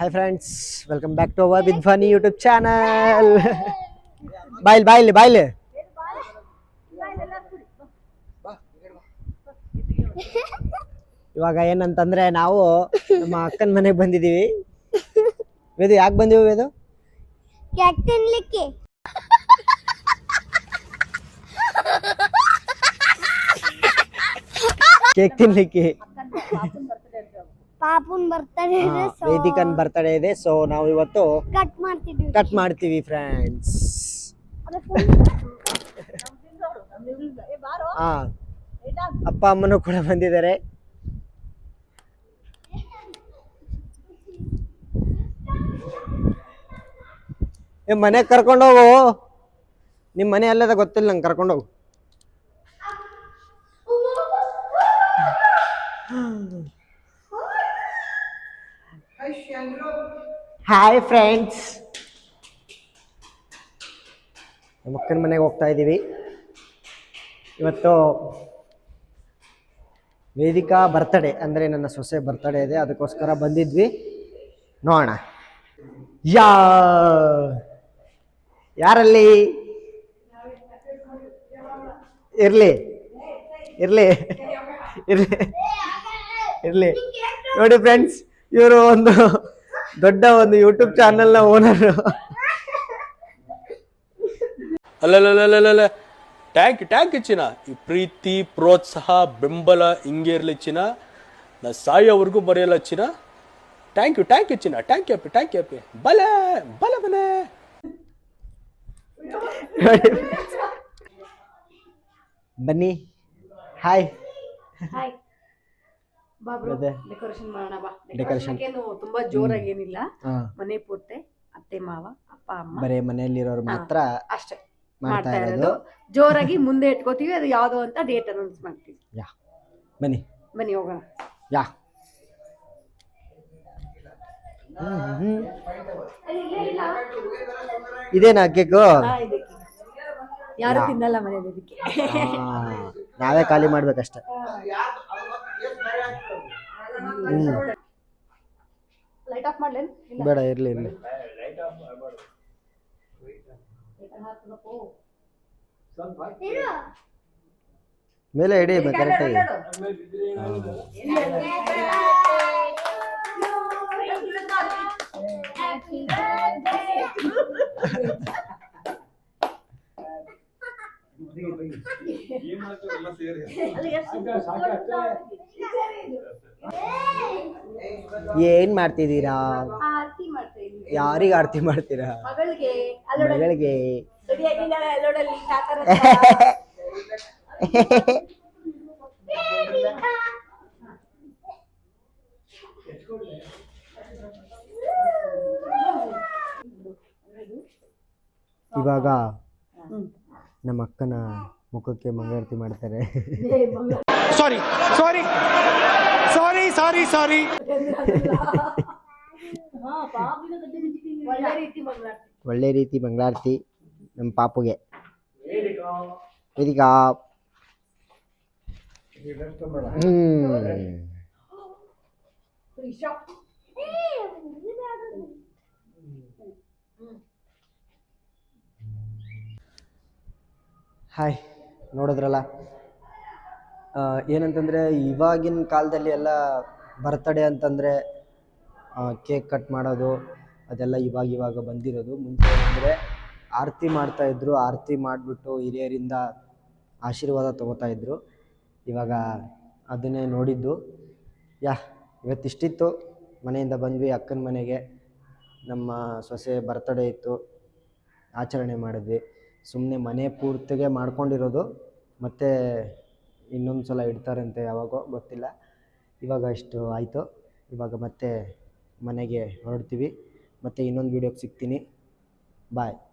Hi friends welcome back to our Vidhwani YouTube channel ಬಾಯ್ಲಿ ಬಾಯ್ಲಿ ಬಾಯ್ಲಿ ಇವಾಗ ಏನಂತಂದ್ರೆ ನಾವು ನಮ್ಮ ಅಕ್ಕನ ಮನೆಗೆ ಬಂದಿದ್ದೀವಿ. ವೇದು ಯಾಕೆ ಬಂದೀವಿ ವೇದು? ಕೇಕ್ ತಿನ್ಲಿಕ್ಕೆ? ಕೇಕ್ ತಿನ್ಲಿಕ್ಕೆ. ಪಾಪುನ್ ಬರ್ತಾರೆ ವೇದಿಕನ್ ಬರ್ತಡೇ ಇದೆ. ಸೊ ನಾವು ಇವತ್ತು ಕಟ್ ಮಾಡ್ತೀವಿ ಕಟ್ ಮಾಡ್ತೀವಿ ಫ್ರೆಂಡ್ಸ್ ಹಾ ಅಪ್ಪ ಅಮ್ಮನೂ ಕೂಡ ಬಂದಿದ್ದಾರೆ. ಮನೆಗೆ ಕರ್ಕೊಂಡೋಗು ನಿಮ್ಮ ಮನೆ ಅಲ್ಲದ ಗೊತ್ತಿಲ್ಲ ನಂಗೆ ಕರ್ಕೊಂಡೋಗು ಹಾಯ್ ಫ್ರೆಂಡ್ಸ್ ನಮ್ಮ ಮನೆಗೆ ಹೋಗ್ತಾ ಇದ್ದೀವಿ. ಇವತ್ತು ವೇದಿಕಾ ಬರ್ತಡೇ ಅಂದರೆ ನನ್ನ ಸೊಸೆ ಬರ್ತಡೇ ಇದೆ. ಅದಕ್ಕೋಸ್ಕರ ಬಂದಿದ್ವಿ. ನೋಡೋಣ. ಯಾ! ಯಾರಲ್ಲಿ? ಇರಲಿ. ಇರಲಿ. ಇರಲಿ. ಇರಲಿ. ನೋಡಿ ಫ್ರೆಂಡ್ಸ್ ಇವರು ಒಂದು ದೊಡ್ಡ ಒಂದು ಯೂಟ್ಯೂಬ್ ಚಾನೆಲ್ನ ಓನರ್ ಅಲ್ಲಲ್ಲಲ್ಲಲ್ಲ ಟ್ಯಾಂಕ್ ಟ್ಯಾಂಕ್ ಚಿನ್ನ. ಈ ಪ್ರೀತಿ ಪ್ರೋತ್ಸಾಹ ಬೆಂಬಲ ಹಿಂಗೆ ಇರಲಿ ಚಿನ್ನ. ನಾ ಸಾಯೋವರೆಗೂ ಬರೆಯಲ್ಲ ಚಿನ್ನ. ಟ್ಯಾಂಕ್ ಯು ಟ್ಯಾಂಕ್ ಯು ಚಿನ್ನ. ಟ್ಯಾಂಕ್ ಯು ಅಪ್ಪಿ ಟ್ಯಾಂಕ್ ಯು ಅಪ್ಪಿ. ಬಲೆ ಬಲೆ ಬಲೆ. ಬನ್ನಿ. ಹಾಯ್ ಹಾಯ್ ಬಾ ಬ್ರೋ ಮತ್ತೆ? ಡೆಕೋರೇಷನ್ ಮಾಡೋಣ ಬಾ. Decoration. ಡೆಕೋರೇಷನ್ ಏನು ತುಂಬಾ ಜೋರಾಗಿ ಏನಿಲ್ಲ ಹಾ. ಮನೆ ಪೂರ್ತಿ ಅತ್ತೆ ಮಾವ ಅಪ್ಪ ಅಮ್ಮ. ಬರೇ ಮನೆಯಲ್ಲಿರೋರು ಮಾತ್ರ ಅಷ್ಟೇ. ಮಾಡ್ತಾ ಇರೋದು. ಜೋರಾಗಿ ಮುಂದೆ ಇಟ್ಕೋತೀವಿ ಅದು ಯಾವ್ದು ಅಂತ ಡೇಟ್ ಅನೌನ್ಸ್ ಮಾಡ್ತೀವಿ. ಯಾ ಬನ್ನಿ. ಬನ್ನಿ ಹೋಗೋಣ. ಯಾ. ಇದೇನಾ ಕೇಕು ಹಾ, ಇದಕ್ಕೆ. ಯಾರು ತಿನ್ನಲ್ಲ ಮನೆಯಲ್ಲಿ ಇದಕ್ಕೆ. ನಾವೇ ಖಾಲಿ ಮಾಡ್ಬೇಕಷ್ಟೆ. ಹ್ಮ್ ಲೈಟ್ ಆಫ್ ಮಾಡ್ಲೇನ್? ಇಲ್ಲ. ಬೇಡ ಇರ್ಲಿ ಇರ್ಲಿ. ಮೇಲೆ ಇಡಿ ಕರೆಕ್ಟಾಗಿ ಏನ್ ಮಾಡ್ತಿದ್ದೀರಾ? ಆರತಿ ಮಾಡ್ತಾ ಇದೀವಿ ಯಾರಿಗೆ ಆರತಿ ಮಾಡ್ತೀರಾ? ಮಗಳಿಗೆ ಅಲ್ಲೋಡಲ್ಲಿ. ಮಗಳಿಗೆ. ರೆಡಿಯಾಗಿದ್ದಾಳೆ ಅಲ್ಲೋಡಲ್ಲಿ ಕಾಕರ ಇವಾಗ ನಮ್ಮ ಅಕ್ಕನ ಮುಖಕ್ಕೆ ಮಂಗಳಾರತಿ ಮಾಡ್ತಾರೆ. ಸಾರಿ ಸಾರಿ ಸಾರಿ ಸಾರಿ ಸಾರಿ ಒಳ್ಳೆ ರೀತಿ ಮಗಳಾಡ್ತಿ ಒಳ್ಳೆ ರೀತಿ ಮಂಗಳಾರತಿ ನಮ್ಮ ಪಾಪುಗೆ. ಇದೀಗ ಹ್ಮ್ ಹಾಯ್ ನೋಡಿದ್ರಲ್ಲ? ಏನಂತಂದರೆ ಇವಾಗಿನ ಕಾಲದಲ್ಲಿ ಎಲ್ಲ ಬರ್ತಡೇ ಅಂತಂದರೆ ಕೇಕ್ ಕಟ್ ಮಾಡೋದು, ಅದೆಲ್ಲ ಇವಾಗ ಇವಾಗ ಬಂದಿರೋದು. ಮುಂಚೆ ಅಂದರೆ ಆರತಿ ಮಾಡ್ತಾಯಿದ್ರು ಆರತಿ ಮಾಡಿಬಿಟ್ಟು ಹಿರಿಯರಿಂದ ಆಶೀರ್ವಾದ ತೊಗೋತಾ ಇದ್ರು. ಇವಾಗ ಅದನ್ನೇ ನೋಡಿದ್ದು. ಯಾ ಇವತ್ತಿಷ್ಟಿತ್ತು ಮನೆಯಿಂದ ಬಂದ್ವಿ, ಅಕ್ಕನ ಮನೆಗೆ. ನಮ್ಮ ಸೊಸೆ ಬರ್ತಡೇ ಇತ್ತು. ಆಚರಣೆ ಮಾಡಿದ್ವಿ. ಸುಮ್ಮನೆ ಮನೆ ಪೂರ್ತಿಗೆ ಮಾಡ್ಕೊಂಡಿರೋದು. ಮತ್ತು ಇನ್ನೊಂದು ಸಲ ಇಡ್ತಾರಂತೆ ಯಾವಾಗೋ ಗೊತ್ತಿಲ್ಲ. ಇವಾಗ ಇಷ್ಟು ಆಯಿತು. ಇವಾಗ ಮತ್ತೆ ಮನೆಗೆ ಹೊರಡ್ತೀವಿ. ಮತ್ತು ಇನ್ನೊಂದು ವೀಡಿಯೋಗೆ ಸಿಗ್ತೀನಿ. ಬಾಯ್